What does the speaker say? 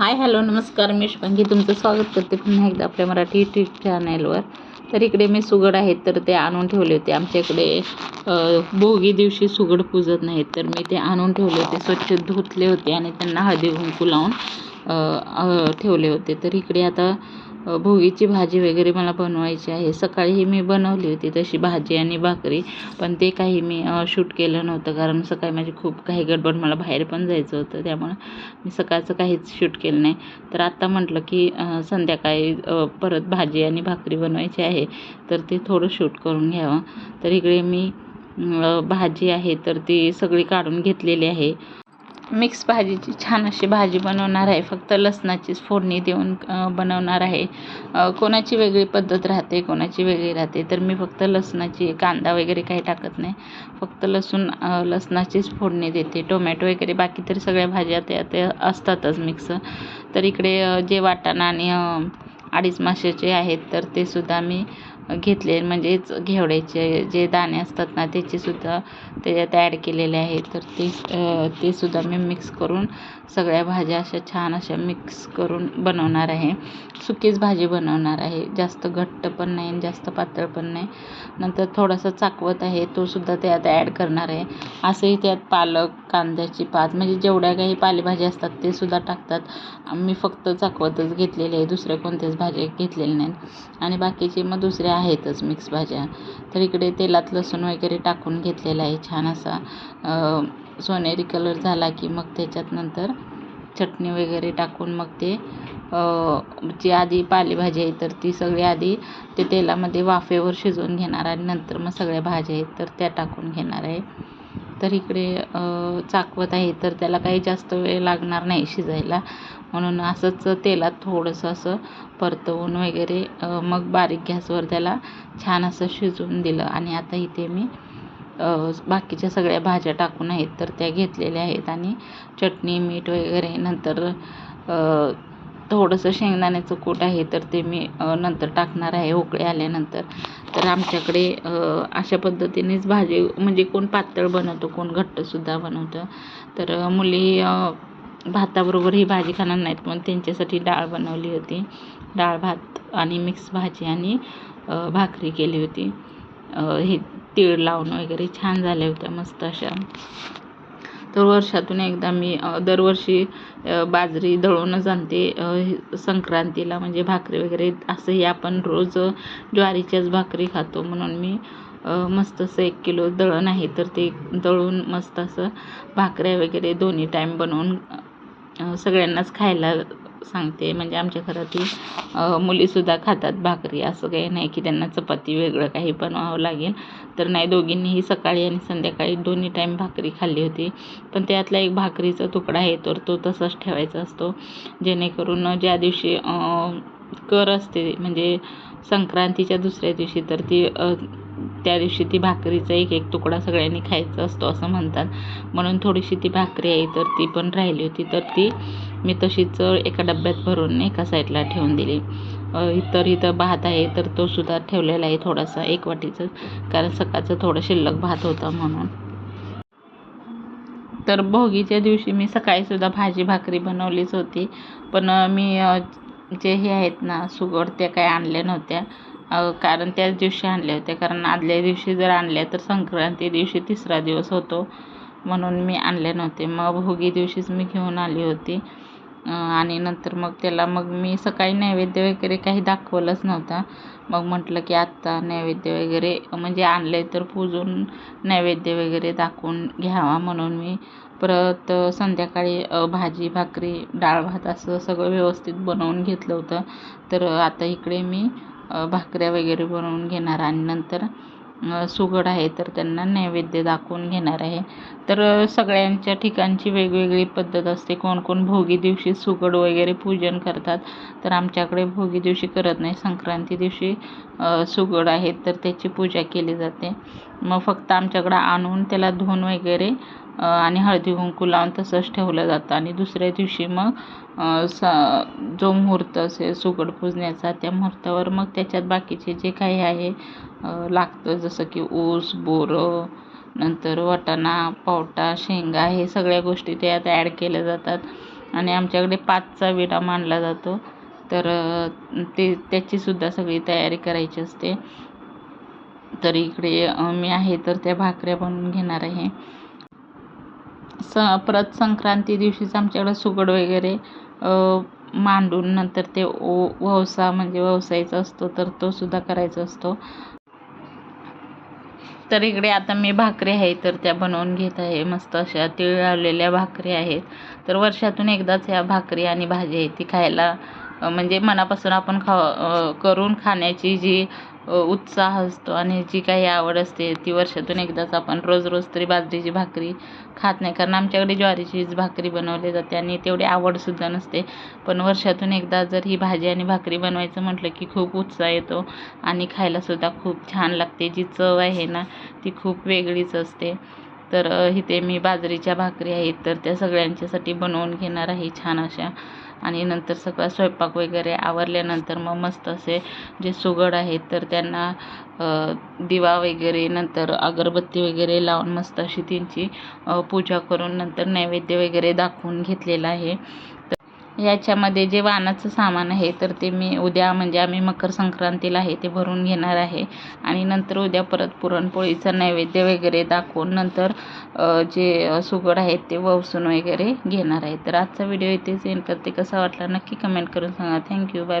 Hi hello नमस्कार मी शुभांगी. तुमचं स्वागत करते पुन्हा एकदा आपल्या मराठी यूट्यूब चॅनलवर तर इकडे मी सुगड आहेत तर ते आणून ठेवले होते. आमच्या इकडे भोगी दिवशी सुगड पूजत नाहीत तर मी ते आणून ठेवले होते. स्वच्छ धुतले होते आणि त्यांना हळदी कुंकू लावून ठेवले होते. तर इकडे आता भोगीची भाजी वगैरे मला बनवायची आहे. सकाळीही मी बनवली होती तशी भाजी आणि भाकरी पण ते काही मी शूट केलं नव्हतं कारण सकाळी माझी खूप काही गडबड मला बाहेर पण जायचं होतं. त्यामुळं मी सकाळचं काहीच शूट केलं नाही. तर आत्ता म्हटलं की संध्याकाळी परत भाजी आणि भाकरी बनवायची आहे तर ते थोडं शूट करून घ्यावं. तर इकडे मी भाजी आहे तर ती सगळी काढून घेतलेली आहे. मिक्स भाजीची छान अशी भाजी बनवणार आहे. फक्त लसणाचीच फोडणी देऊन बनवणार आहे. कोणाची वेगळी पद्धत राहते कोणाची वेगळी राहते तर मी फक्त लसणाची कांदा वगैरे काही टाकत नाही. फक्त लसूण लसणाचीच फोडणी देते. टोमॅटो वगैरे बाकी तरी सगळ्या भाज्या त्या असतातच मिक्स. तर इकडे जे वाटाणा आणि अडीच माशाचे आहेत तर ते सुद्धा मी घेतले म्हणजेच घेवड्याचे जे दाणे असतात ना त्याचेसुद्धा त्याच्यात ॲड केलेले आहेत. तर ते ते सुद्धा मी मिक्स करून सगळ्या भाज्या अशा छान अशा मिक्स करून बनवणार आहे. सुकीच भाजी बनवणार आहे. जास्त घट्ट पण नाही आणि जास्त पातळ पण नाही. नंतर थोडासा चाकवत आहे तो सुद्धा त्यात ॲड करणार आहे. असंही त्यात पालक कांद्याची पात म्हणजे जेवढ्या काही पालेभाज्या असतात ते सुद्धा टाकतात. मी फक्त चाकवतच घेतलेले आहे दुसऱ्या कोणत्याच भाज्या घेतलेल्या नाहीत. आणि बाकीचे मग दुसऱ्या आहेतच मिक्स भाज्या. तर इकडे तेलात लसूण वगैरे टाकून घेतलेला आहे छान असा सोनेरी कलर झाला की मग त्याच्यात नंतर चटणी वगैरे टाकून मग ते जी आधी पालेभाजी आहे तर ती सगळी आधी ते तेलामध्ये वाफेवर शिजवून घेणार आणि नंतर मग सगळ्या भाज्या आहेत तर त्या टाकून घेणार आहे. तर इकडे चाकवत आहे तर त्याला काही जास्त वेळ लागणार नाही शिजायला. म्हणून असंच तेलात थोडंसं असं परतवून वगैरे मग बारीक गॅसवर त्याला छान असं शिजवून दिलं. आणि आता इथे मी बाकीच्या सगळ्या भाज्या टाकून आहेत तर त्या घेतलेल्या आहेत. आणि चटणी मीठ वगैरे नंतर थोडंसं शेंगदाण्याचं कूट आहे तर ते मी नंतर टाकणार आहे उकळे आल्यानंतर. तर आमच्याकडे अशा पद्धतीनेच भाजी म्हणजे कोण पातळ बनवतो कोण घट्टसुद्धा बनवतं. तर मुली भाताबरोबर ही भाजी खाणार नाहीत पण त्यांच्यासाठी डाळ बनवली होती. डाळ भात आणि मिक्स भाजी आणि भाकरी केली होती. हे तीळ लावून वगैरे छान झाल्या होत्या मस्त अशा. तर वर्षातून एकदा मी दरवर्षी बाजरी दळूनच आणते. संक्रांतीला म्हणजे भाकरी वगैरे असंही आपण रोज ज्वारीच्याच भाकरी खातो. म्हणून मी मस्त असं एक किलो दळण आहे तर ते दळून मस्त असं भाकऱ्या वगैरे दोन्ही टाईम बनवून सगळ्यांनाच खायला सांगते. म्हणजे आमच्या घरातील मुलीसुद्धा खातात भाकरी. असं काही नाही की त्यांना चपाती वेगळं काही बनवावं लागेल. तर नाही दोघींनीही सकाळी आणि संध्याकाळी दोन्ही टाईम भाकरी खाल्ली होती. पण त्यातला एक भाकरीचा तुकडा आहे तर तो तसाच ठेवायचा असतो. जेणेकरून ज्या दिवशी कर असते म्हणजे संक्रांतीच्या दुसऱ्या दिवशी तर ती त्या दिवशी ती भाकरीचा एक एक तुकडा सगळ्यांनी खायचा असतो असं म्हणतात. म्हणून थोडीशी ती भाकरी आहे तर ती पण राहिली होती. तर ती मी तशीच एका डब्यात भरून एका साईडला ठेवून दिली. इतर इथं भात आहे तर तो सुद्धा ठेवलेला आहे थोडासा एक वाटीचं कारण सकाळचं थोडं शिल्लक भात होता म्हणून. तर भोगीच्या दिवशी मी सकाळीसुद्धा भाजी भाकरी बनवलीच होती. पण मी जे हे आहेत ना सुगड त्या काही आणल्या नव्हत्या. कारण त्याच दिवशी आणल्या होत्या. कारण आदल्या दिवशी जर आणल्या तर संक्रांती दिवशी तिसरा दिवस होतो म्हणून मी आणले नव्हते. मग भोगी दिवशीच मी घेऊन आली होती. आणि नंतर मग त्याला मग मी सकाळी नैवेद्य वगैरे काही दाखवलंच नव्हता. मग म्हटलं की आत्ता नैवेद्य वगैरे म्हणजे आणले तर पूजून नैवेद्य वगैरे दाखवून घ्यावा म्हणून मी. परत संध्याकाळी भाजी भाकरी डाळ भात असं सगळं व्यवस्थित बनवून घेतलं होतं. तर आता इकडे मी भाकऱ्या वगैरे बनवून घेणार आणि नंतर सुगड आहे तर त्यांना नैवेद्य दाखवून घेणार आहे. तर सगळ्यांच्या ठिकाणची वेगवेगळी पद्धत असते. कोण कोण भोगी दिवशी सुगड वगैरे पूजन करतात. तर आमच्याकडे भोगी दिवशी करत नाही. संक्रांती दिवशी सुगड आहेत तर त्याची पूजा केली जाते. मग फक्त आमच्याकडं आणून त्याला धुवून वगैरे आणि हळदी कुंकू लावून तसंच ठेवलं जातं. आणि दुसऱ्या दिवशी मग सा स जो मुहूर्त असेल सुगड पूजण्याचा त्या मुहूर्तावर मग त्याच्यात बाकीचे जे काही आहे लागतं. जसं की ऊस बोरं नंतर वाटाणा पावटा शेंगा हे सगळ्या गोष्टी त्यात ॲड केल्या जातात. आणि आमच्याकडे पाचचा विडा मानला जातो. तर ते त्याचीसुद्धा सगळी तयारी करायची असते. तर इकडे मी आहे तर त्या भाकऱ्या बनवून घेणार आहे. स परत संक्रांती दिवशीच आमच्याकडं सुगड वगैरे मांडून नंतर ते ओ ववसा म्हणजे वसायचा असतो तर तो सुद्धा करायचा असतो. तर इकडे आता मी भाकरी आहे तर त्या बनवून घेत आहे. मस्त अशा तिळ लावलेल्या भाकरी आहेत. तर वर्षातून एकदाच ह्या भाकरी आणि भाजी आहे ती खायला म्हणजे मनापासून आपण खा करून खाण्याची जी उत्साह असतो आणि जी काही आवड असते ती वर्षातून एकदाच आपण रोज रोज तरी बाजरीची भाकरी खात नाही. कारण आमच्याकडे ज्वारीचीच भाकरी बनवली जाते आणि तेवढी आवडसुद्धा नसते. पण वर्षातून एकदा जर ही भाजी आणि भाकरी बनवायचं म्हटलं की खूप उत्साह येतो आणि खायलासुद्धा खूप छान लागते. जी चव आहे ना ती खूप वेगळीच असते. तर इथे मी बाजरीच्या भाकरी आहेत तर त्या सगळ्यांच्यासाठी बनवून घेणार आहे छान अशा. आणि नंतर सगळा स्वयंपाक वगैरे आवरल्यानंतर मग मस्त असे जे सुगड आहेत तर त्यांना दिवा वगैरे नंतर अगरबत्ती वगैरे लावून मस्त अशी त्यांची पूजा करून नंतर नैवेद्य वगैरे दाखवून घेतलेला आहे. याच्यामध्ये जे वाणाचं सामान आहे तर ते मी उद्या म्हणजे आम्ही मकर संक्रांतीला आहे ते भरून घेणार आहे. आणि नंतर उद्या परत पुरणपोळीचं नैवेद्य वगैरे दाखवून नंतर जे सुगड आहेत ते ववसून वगैरे घेणार आहे. तर आजचा व्हिडिओ इथेच एंड करते. कसा वाटला नक्की कमेंट करून सांगा. Thank you bye bye